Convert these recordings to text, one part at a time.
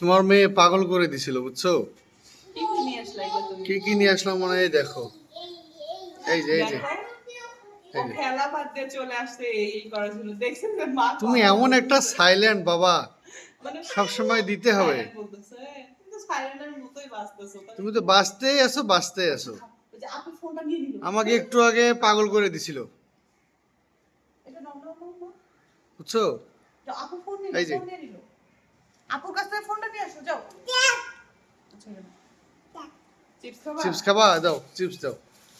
তোমার মেয়ে পাগল করে দিছিল বুঝছ? কি কি নিয়ে আসলাম মনে হয় দেখো। এই যে এই যে। তুমি এমন একটা সাইলেন্ট বাবা। মানে সবসময় দিতে হবে। silent এর মতোই বাঁচতেছো, তাই না? তুমি তো বাঁচতেই আছো বাঁচতেই আছো। আমাকে একটু আগে পাগল করে দিছিল। বুঝছ? এই যে। আপুর কাছ থেকে ফোনটা নিয়ে আসো যাও। চিপস খাবা? চিপস খাবা? দাও চিপস দাও।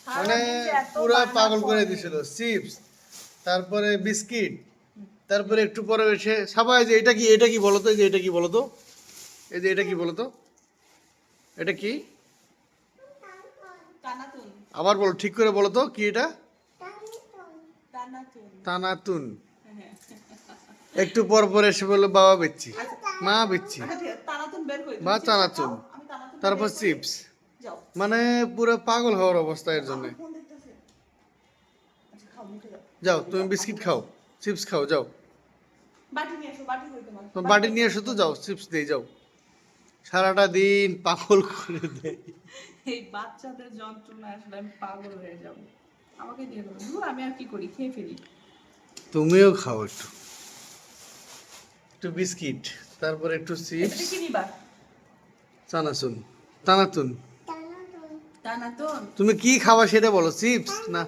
মানে পুরা পাগল করে। দিছিল চিপস তারপরে বিস্কিট তারপরে একটু পরে এসে সবাই যে এটা কি এটা কি বলতো যে এটা কি বলতো এই যে এটা কি বলতো এটা কি? আবার বলো ঠিক করে বলো তো কি এটা? টানাতুন তানাতুন। হ্যাঁ। একটু পর পর এসে বলল বাবা বেচছি। মা বেচছি। আচ্ছা। বা চানাচুর। টানাতুনটা তারপর চিপস। মানে পুরো পাগল হওয়ার অবস্থা এর জন্য। আচ্ছা দাও। যাও তুমি বিস্কিট খাও চিপস খাও যাও। বাটি নিয়ে এসো বাটি নিয়ে তো যাও চিপস দিয়ে যাও। সারাটা দিন পাগল করে দেয়। এই বাচ্চাদের যন্ত্রণা আসলে আমি পাগল হয়ে যাব। আমাকে দিয়ে দেবো। আমি আর কি করি? খেয়ে ফেলি। তুমিও খাও একটু। একটু বিস্কিট তারপর একটু চিপস। চানাচুন টানাতুন তুমি কি খাওয়া সেটা বলো চিপস না?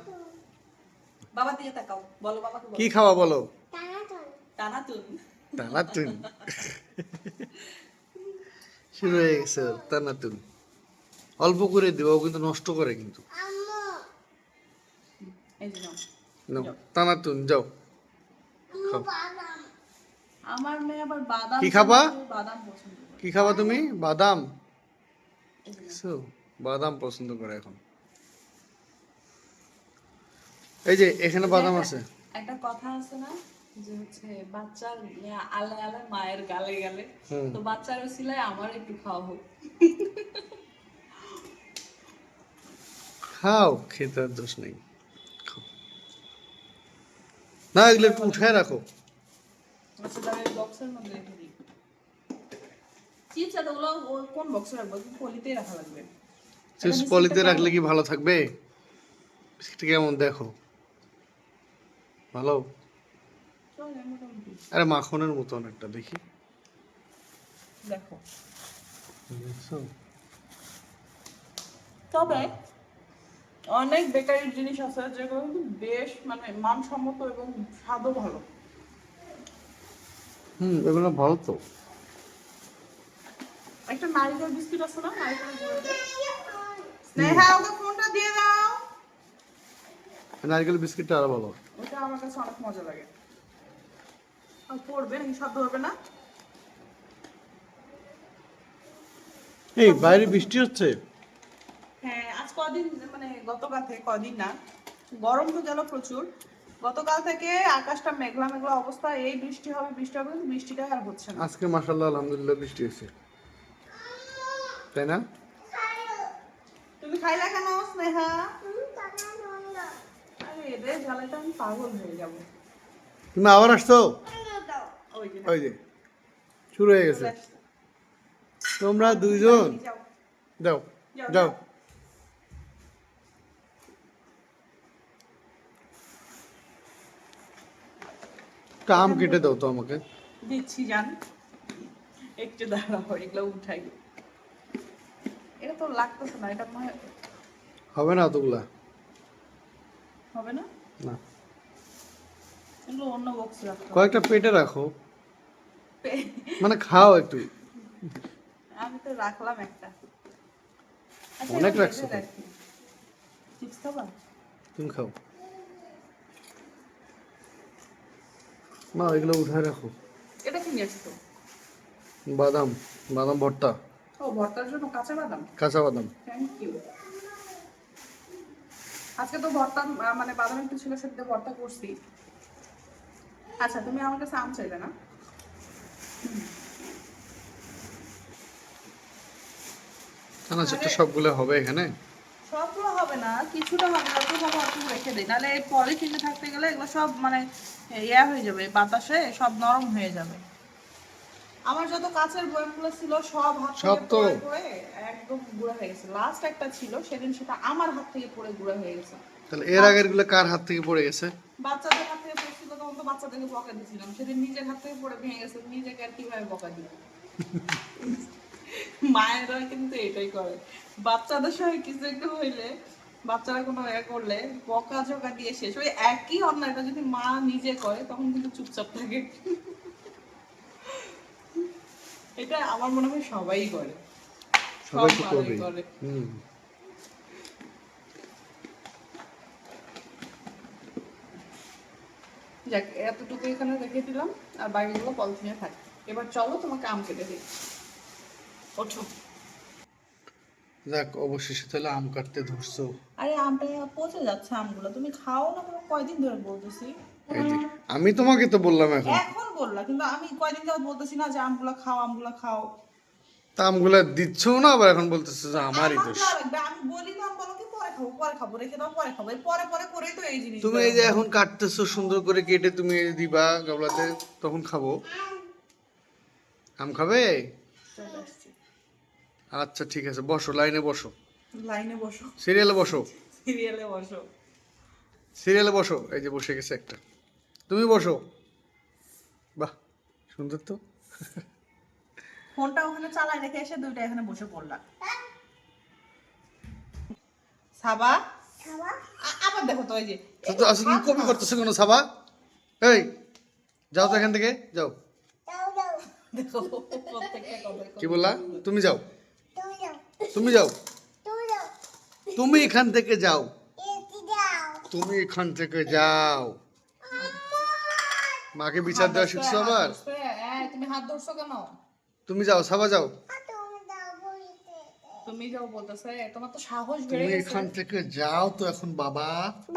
বাবা দিয়ে তাকাও বলো বাবাকে কি খাওয়া বলো? টানাতুন তানাতুন। শুরু হয়ে গেছে ওর, তানাতুন। অল্প করে দেবো ও কিন্তু নষ্ট করে কিন্তু। এই যে নাও। নাও, তানাতুন যাও। খাও। আমার মেয়ে আবার বাদাম কি খাবা? বাদাম পছন্দ করে। কি খাবা তুমি? বাদাম। So, বাদাম পছন্দ করে এখন। এই যে এখানে বাদাম আছে। একটা কথা আছে না যে হচ্ছে বাচ্চার আলে আলে মায়ের গালে গালে। তো বাচ্চার ওসিলায় আমার একটু খাওয়া হোক। খাও খেতে দোষ নেই। না এগুলো একটু উঠায় রাখো। আচ্ছা তাহলে বক্সের মধ্যে রেখে দিই। চিপস এতগুলো কোন বক্সে রাখব? পলিতেই রাখা লাগবে। চিপস পলিতে রাখলে কি ভালো থাকবে? বিস্কিটটা কেমন? দেখো। ভালো? আরে মাখনের মতন একটা দেখি। দেখো। তবে অনেক বেকারির জিনিস আছে যেগুলো কিন্তু বেশ মানে মানসম্মত এবং স্বাদও ভালো। হুম এগুলো ভালো তো। একটা নারিকেল বিস্কিট আছে না? নারিকেল স্নেহা ওকে ফোনটা দিয়ে দাও। নারকেল বিস্কিটটা আরও ভালো। ওটা আমার কাছে অনেক মজা লাগে। আর পড়বে নাকি শব্দ হবে না। এই বাইরে বৃষ্টি হচ্ছে? হ্যাঁ আজ কদিন মানে গতকাল থেকে কদিন না গরম তো গেল প্রচুর। গতকাল থেকে আকাশটা মেঘলা মেঘলা অবস্থা এই বৃষ্টি হবে বৃষ্টি হবে কিন্তু বৃষ্টিটা আর হচ্ছে না। আজকে মাসাল্লাহ আলহামদুলিল্লাহ বৃষ্টি হয়েছে। তাই না? তুমি খাইলা কেন স্নেহা? আরে এদের জ্বালাতে আমি পাগল হয়ে যাব। তুমি আবার আসছো? ওই যে। শুরু হয়ে গেছে। তোমরা দুইজন? যাও। যাও যাও, যাও যাও। একটা আম কেটে দাও তো আমাকে। দিচ্ছি জান। একটু দাঁড়াও এগুলো উঠাই। এটা তো লাগতেছে না এটা মনে হবে না অতগুলা। হবে না? না। এগুলো অন্য বক্সে রাখো। কয়েকটা পেটে রাখো। মানে খাও একটু। আমি তো রাখলাম একটা। আচ্ছা, অনেক রাখছো তুমি খাও। না এগুলো উঠায় রাখো। এটা কি নিয়ে আসছো? বাদাম বাদাম ভর্তা। ও ভর্তার জন্য কাঁচা বাদাম? কাঁচা বাদাম। থ্যাংক ইউ আজকে তো ভর্তা মানে বাদাম একটু ছিল সেটা ভর্তা করছি। আচ্ছা তুমি আমার কাছে আম চাইলে না? সবগুলো হবে এখানে? সবগুলো হবে না কিছুটা হবে অল্প হবে অল্প রেখে দিই নাহলে এই পলিথিনে থাকতে গেলে এগুলো সব মানে ইয়া হয়ে যাবে বাতাসে সব নরম হয়ে যাবে। আমার যত কাছের বইগুলো ছিল সব হাত থেকে পড়ে পড়ে একদম গুঁড়া হয়ে গেছে। লাস্ট একটা ছিল সেদিন সেটা আমার হাত থেকে পড়ে গুঁড়া হয়ে গেছে। তাহলে এর আগেরগুলো কার হাত থেকে পড়ে গেছে? বাচ্চাদের হাত থেকে পড়ছিল তখন তো বাচ্চাদেরকে বকা দিয়েছিলাম। সেদিন নিজের হাত থেকে পড়ে ভেঙে গেছে নিজেকে আর কীভাবে বকা দিব? মায়েরা কিন্তু এটাই করে। বাচ্চাদের সঙ্গে কিছু একটু হইলে বাচ্চারা কোনো এ করলে বকা ঝকা দিয়ে শেষ। ওই একই অন্যায়টা যদি মা নিজে করে তখন কিন্তু চুপচাপ থাকে। এটা আমার মনে হয় সবাই করে। সবাই করে। যাক এতটুকু এখানে রেখে দিলাম। আর বাকিগুলো পলিথিনে থাকে। এবার চলো তোমাকে আম কেটে দিই। ওঠো। যাক অবশেষে তাহলে আম কাটতে ধরছো। আরে আমটা পচে যাচ্ছে আমগুলো। তুমি খাও না তোমাকে কয়দিন ধরে বলতেছি। আমি তোমাকে তো বললাম এখন। এখন বললা কিন্তু আমি কয়দিন যাবত বলতেছি না যে আমগুলো খাও আমগুলো খাও। তা আমগুলা দিচ্ছ না আবার এখন বলতেছো যে আমারই দোষ। আমি বলি না বলো কি পরে খাব পরে খাব রেখে দাও পরে খাব। এই পরে পরে করেই তো এই জিনিস তুমি এই যে এখন কাটতেছো সুন্দর করে কেটে তুমি দিবা গাবলাতে তখন খাব। আম খাবে? আচ্ছা ঠিক আছে বসো লাইনে বসো। লাইনে বসো। সিরিয়ালে বসো। সিরিয়ালে বসো। সিরিয়ালে বসো এই যে বসে গেছে একটা। তুমি বসো। বাহ সুন্দর তো। ফোনটা ওখানে চালাই রেখে এসে দুইটা এখানে বসে পড়লাম সাবা? আবার দেখো তো এই যে তো তো আসলে তুমি কপি করতেছো কেন সাবা? এই যাও তো এখান থেকে যাও। দেখো কি বললা? তুমি যাও। তুমি যাও। তুমি এখান থেকে যাও। তুমি এখান থেকে যাও। মাকে বিচার দেওয়া শিখছো আবার? তুমি হাত ধরছো কেন? তুমি যাও সাবা যাও। তুমি যাও বলতেছে তোমার তো সাহস বেড়ে তুমি এখান থেকে যাও তো এখন বাবা।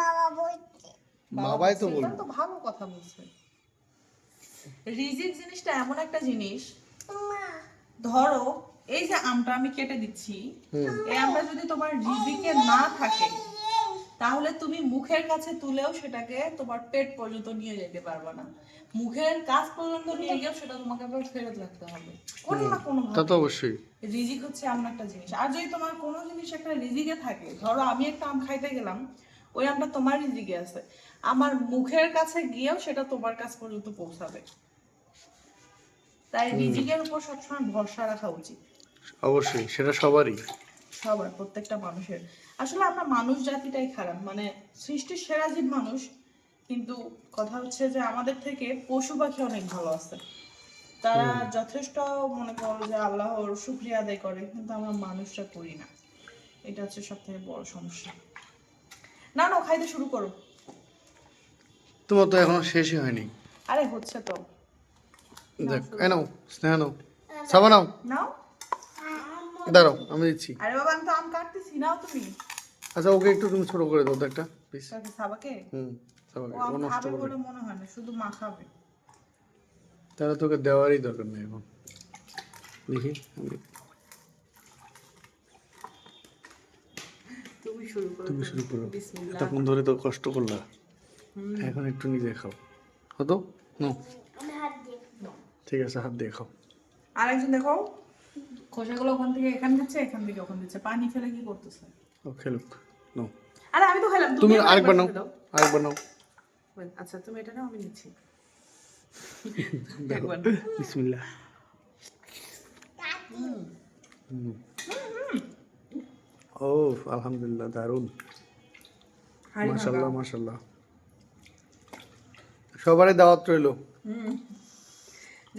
বাবা বলছে বাবাই তো বলছে, বলব। তো ভালো কথা বলছে। রিজিক জিনিসটা এমন একটা জিনিস ধরো এই যে আমটা আমি কেটে দিচ্ছি এই আমটা যদি তোমার রিজিকে না থাকে তাহলে তুমি মুখের কাছে তুলেও সেটাকে তোমার পেট পর্যন্ত নিয়ে যেতে পারবে না। মুখের কাছ পর্যন্ত নিয়ে গিয়েও সেটা তোমাকে আবার ফেরত রাখতে হবে। কোনো না কোনো তা তো অবশ্যই। রিজিক হচ্ছে এমন একটা জিনিস। আর যদি তোমার কোনো জিনিস একটা রিজিকে থাকে ধরো আমি একটা আম খাইতে গেলাম ওই আমটা তোমার রিজিকে আছে। আমার মুখের কাছে গিয়েও সেটা তোমার কাছ পর্যন্ত পৌঁছাবে। তাই রিজিকের উপর সবসময় ভরসা রাখা উচিত। অবশ্যই সেটা সবারই। সবার প্রত্যেকটা মানুষের। আসলে আমরা মানুষ জাতিটাই খারাপ মানে সৃষ্টির সেরা জীব মানুষ কিন্তু কথা হচ্ছে যে আমাদের থেকে পশু পাখি অনেক ভালো আছে। তারা যথেষ্ট মনে করো যে আল্লাহর শুক্রিয়া আদায় করে কিন্তু আমরা মানুষরা করি না। এটা হচ্ছে সব থেকে বড় সমস্যা। না না খাইতে শুরু করো। তোমার তো এখনও শেষই হয়নি। আরে হচ্ছে তো। দেখ এই নাও স্নেহ নাও। সাবা নাও। নাও। দাঁড়াও আমি দিচ্ছি। আরে বাবা আমি তো আম কাটতেছি নাও তুমি। আচ্ছা ওকে একটু তুমি ছোট করে দাও তো একটা পিস সাবাকে? হুম সাবাকে ও আম নষ্ট খাবে করবে। বলে মনে হয় না শুধু মা খাবে তাহলে তোকে দেওয়ারই দরকার নেই এখন। দেখি তুমি শুরু করো তুমি শুরু করো। এতক্ষণ ধরে তো কষ্ট করলা। এখন একটু নিজে খাও। হতো? নো? ঠিক আছে হাত দিয়ে খাও। আরেকজন দেখো খোসাগুলো ওখান থেকে এখান দিচ্ছে এখান থেকে ওখান দিচ্ছে। পানি ফেলে কি করতেছে? ও খেলুক নো আরে আমি তো খেলাম তুমি আরেকবার নাও আরেকবার নাও। আচ্ছা তুমি এটা নাও আমি নিচ্ছি। একবার। বিসমিল্লাহ। ও আলহামদুলিল্লাহ দারুণ মাশাল্লাহ মাশাল্লাহ। সবারই দাওয়াত রইল। হুম।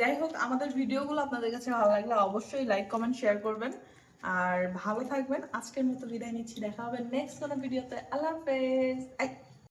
যাই হোক, আমাদের ভিডিওগুলো আপনাদের কাছে ভালো লাগলে অবশ্যই লাইক কমেন্ট শেয়ার করবেন। আর ভালো থাকবেন। আজকের মতো বিদায় নিচ্ছি। দেখা হবে নেক্সট কোনো ভিডিওতে আল্লাহ হাফেজ।